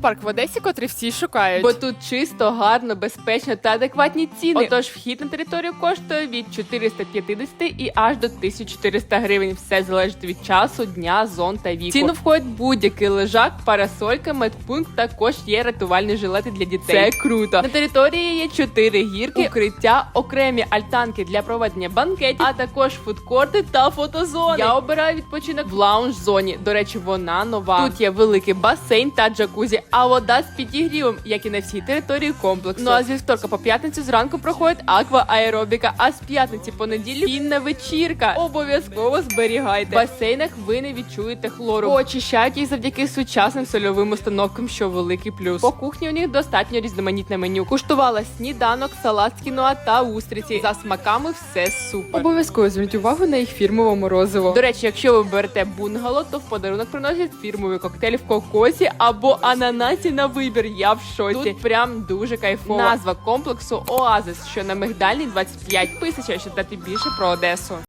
аквапарк в Одесі, котрий всі шукають. Бо тут чисто, гарно, безпечно та адекватні ціни. Отож, вхід на територію коштує від 450 і аж до 1400 гривень. Все залежить від часу, дня, зон та віку. Ціну входить будь-який лежак, парасолька, медпункт. Також є рятувальні жилети для дітей. Це круто. На території є чотири гірки, укриття, окремі альтанки для проведення банкетів, а також фудкорти та фотозони. Я обираю відпочинок в лаунж зоні. До речі, вона нова. Тут є великий басейн та джакузі, а вода з підігрівом, як і на всій території комплексу. Ну а з вівторка по п'ятницю зранку проходить аква аеробіка, а з п'ятниці по неділю кінна вечірка. Обов'язково зберігайте. В басейнах ви не відчуєте хлору. Очищають їх завдяки сучасним сольовим установкам, що великий плюс. По кухні у них достатньо різноманітне меню. Куштувала сніданок, салат з кіноа та устриці. За смаками все супер. Обов'язково зверніть увагу на їх фірмове морозиво. До речі, якщо ви берете бунгало, то в подарунок приносять фірмовий коктейль в кокосі або ананасі на вибір. Я в шоці. Тут прям дуже кайфово. Назва комплексу Оазис, що на мигдальній 25. тисяч, щоб дати більше про Одесу.